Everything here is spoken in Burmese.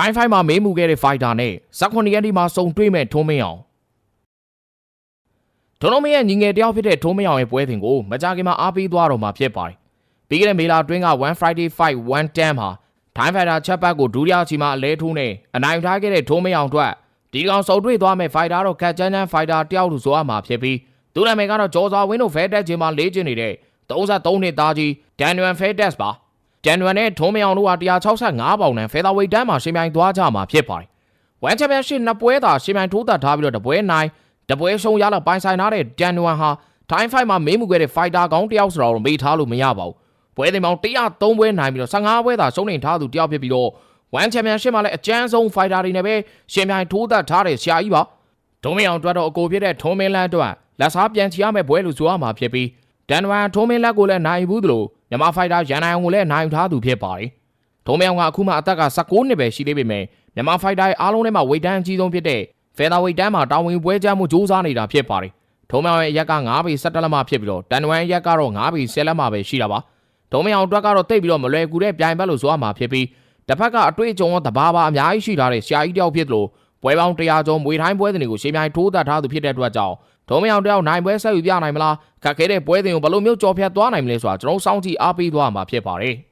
ထိုင်းဖိုင်မှာမေးမှုခဲ့တဲ့ fighter နဲ့ဇက်ခွန်ရက်ဒီမှာစုံတွေ့မဲ့ထုံးမင်းအောင်ထုံးလုံးမင်းရဲ့ညီငယ်တယောက်ဖြစ်တဲ့ထုံးမင်းအောင်ရဲ့ပွဲစဉ်ကိုမကြခင်မှာအားပေးသွားတော့မှာဖြစ်ပါတယ်ပြီးခဲ့တဲ့မေလာအတွင်းက1 Friday Fight 110မှာထိုင်းဖိုင်တာချက်ပတ်ကိုဒုတိယချီမှာအလဲထိုးနဲ့အနိုင်ထားခဲ့တဲ့ထုံးမင်းအောင်အတွက်ဒီကောင်စုံတွေ့သွားမဲ့ fighter တော့ခက်ချမ်းချမ်း fighter တယောက်လို့ဆိုရမှာဖြစ်ပြီးသူနာမည်ကတော့ဂျော်ဇာဝင်းတို့ဖဲတက်ချင်မှာလေးချင်နေတဲ့33နှစ်သားကြီးဒန်နွမ်ဖဲတက်ပါ ဒန်နွမ်နဲ့ထုံးမင်းအောင်တို့ဟာ165ပေါင်နဲ့ဖဲသာဝိတ်တန်းမှာရှင်ပြိုင်သွားကြမှာဖြစ်ပါတယ်။ One Championship နှစ်ပွဲသာရှင်ပြိုင်ထိုးသက်ထားပြီးတော့တပွဲနိုင်တပွဲရှုံးရလောက်ပိုင်ဆိုင်ထားတဲ့ဒန်နွမ်ဟာ Time Fight မှာမေးမှုခဲ့တဲ့ fighter ကောင်းတယောက်ဆိုတော့မေးထားလို့မရပါဘူး။ပွဲတင်ပေါင်း103ပွဲနိုင်ပြီးတော့15ပွဲသာရှုံးနေထားသူတယောက်ဖြစ်ပြီးတော့ One Championship မှာလည်းအကျန်းဆုံး fighter တွေနဲ့ပဲရှင်ပြိုင်ထိုးသက်ထားတဲ့ဆရာကြီးပါ။ဒုံမင်းအောင်တွတ်တော့အကိုဖြစ်တဲ့ထုံးမင်းလန်းအတွက်လက်စားပြန်ချီရမယ့်ပွဲလို့ဆိုရမှာဖြစ်ပြီးဒန်နွမ်ထုံးမင်းလက်ကိုလည်းနိုင်ဘူးသလို မြန်မာ fighter ရန်နိုင်အောင်ကိုလည်းနိုင်ထားသူဖြစ်ပါတယ်။ထုံးမင်းအောင်ကအခုမှအသက်က16နှစ်ပဲရှိသေးပေမဲ့မြန်မာ fighter အားလုံးထဲမှာဝိတ်တန်းအကြီးဆုံးဖြစ်တဲ့ featherweight တန်းမှာတာဝန်ပွဲကြမ်းမှုစူးစမ်းနေတာဖြစ်ပါတယ်။ထုံးမင်းအောင်ရဲ့အရက်က9ပေ17လက်မဖြစ်ပြီးတော့ဒန်နွမ်ရဲ့အရက်ကတော့9ပေ10လက်မပဲရှိတာပါ။ထုံးမင်းအောင်အတွက်ကတော့တိတ်ပြီးတော့မလွယ်ကူတဲ့ပြိုင်ဘက်လို့ဆိုရမှာဖြစ်ပြီးတစ်ဖက်ကအတွေ့အကြုံရောတဘာဘာအများကြီးရှိထားတဲ့ဆရာကြီးတယောက်ဖြစ်သလို ပွဲပေါင်း100ကျော်မွေထိုင်းပွဲစဉ်တွေကိုရှင်းပြိုင်ထိုးသက်ထားသူဖြစ်တဲ့အတွက်ကြောင့်ထုံးမင်းအောင်တယောက်နိုင်ပွဲဆက်ယူပြနိုင်မလားခက်ခဲတဲ့ပွဲစဉ်ကိုဘယ်လိုမျိုးကြော်ဖြတ်သွားနိုင်မလဲဆိုတာကျွန်တော်စောင့်ကြည့်အားပေးသွားမှာဖြစ်ပါတယ်။